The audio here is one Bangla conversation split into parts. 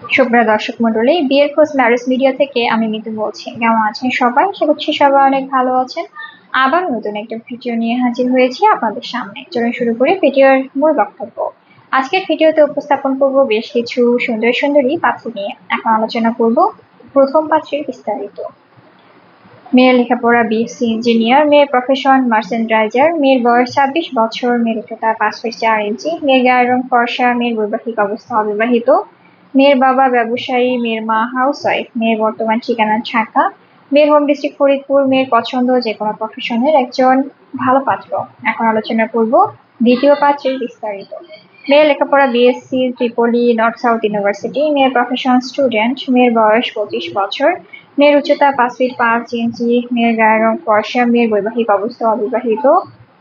সুপ্রিয় দর্শক মন্ডলী বিয়ের খোঁজ ম্যারেজ মিডিয়া থেকে আমি মিতু বলছি। কেমন আছেন সবাই? আশা করছি সবাই অনেক ভালো আছেন। আবার নতুন একটা ভিডিও নিয়ে হাজির হয়েছি আপনাদের সামনে। চলুন শুরু করি ভিডিওর মূল বক্তব্য। আজকের ভিডিওতে উপস্থাপন করব বেশ কিছু সুন্দর সুন্দরী পাত্র নিয়ে। এখন আলোচনা করব প্রথম পাত্রের বিস্তারিত। মেয়ের লেখাপড়া, বিএসসি ইঞ্জিনিয়ার, মেয়ের প্রফেশন মার্চেন্ডাইজার মেয়ের বয়স ছাব্বিশ বছর, মেয়ের উচ্চতা পাঁচ ফিট চার ইঞ্চি, মেয়ের গায়ের রং ফর্সা, মেয়ের বৈবাহিক অবস্থা অবিবাহিত। মেয়ের বাবা ব্যবসায়ী, মেয়ের মা হাউস ওয়াইফ মেয়ের বর্তমান ঠিকানা ঢাকা, মেয়ের হোম ডিস্ট্রিক্ট ফরিদপুর, মেয়ের পছন্দ যে কোনো প্রফেশনের একজন ভালো পাত্র। এখন আলোচনা করব দ্বিতীয় পাত্রের বিস্তারিত। মেয়ের লেখাপড়া বিএসসি ত্রিপলি নর্থ সাউথ ইউনিভার্সিটি মেয়ের প্রফেশন স্টুডেন্ট মেয়ের বয়স পঁচিশ বছর, মেয়ের উচ্চতা পাঁচ ফিট পাঁচ ইঞ্চি, মেয়ের গায়ের রং ফর্সা, মেয়ের বৈবাহিক অবস্থা অবিবাহিত,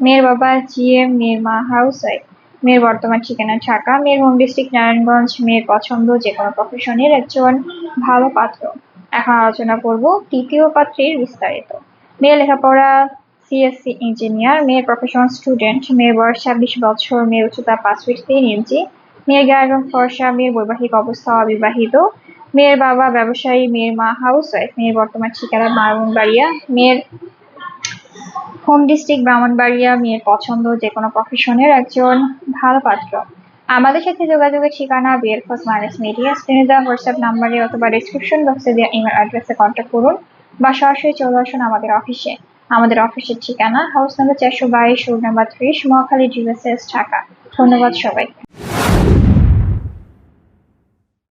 মেয়ের বাবা জিএম মেয়ের মা হাউস ওয়াইফ মেয়ের বর্তমান ঠিকানা ঢাকা, মেয়ের হোম ডিস্ট্রিক্ট নারায়ণগঞ্জ, মেয়ের পছন্দ যে কোনো প্রফেশনের একজন ভালো পাত্র। এখন আলোচনা করব তৃতীয় পাত্রের বিস্তারিত। মেয়ে লেখাপড়া সিএসসি ইঞ্জিনিয়ার মেয়ের প্রফেশন স্টুডেন্ট মেয়ের বয়স ছাব্বিশ বছর, মেয়ের উচ্চতা পাঁচ ফিট তিন ইঞ্চি মেয়ের গায়ের রং ফর্সা, মেয়ের বৈবাহিক অবস্থা অবিবাহিত, মেয়ের বাবা ব্যবসায়ী, মেয়ের মা হাউস ওয়াইফ মেয়ের বর্তমান ঠিকানা ব্রাহ্মণবাড়িয়া মেয়ের হোম ডিস্ট্রিক্ট ব্রাহ্মণবাড়িয়া মেয়ের পছন্দ যে কোনো প্রফেশনের একজন ভালো পাত্র। আমাদের সাথে যোগাযোগের ঠিকানা খোঁজ মাইনাস মিডিয়া স্ক্রিনে দেওয়া হোয়াটসঅ্যাপ নাম্বারে অথবা ডিসক্রিপশন বক্সে দেওয়া ইমেল অ্যাড্রেসে কন্ট্যাক্ট করুন বা সরাসরি চলে আসুন আমাদের অফিসে আমাদের অফিসের ঠিকানা হাউস নাম্বার চারশো বাইশ রোড নাম্বার ত্রিশ মহাখালী ডিউএসএস ঢাকা। ধন্যবাদ সবাইকে।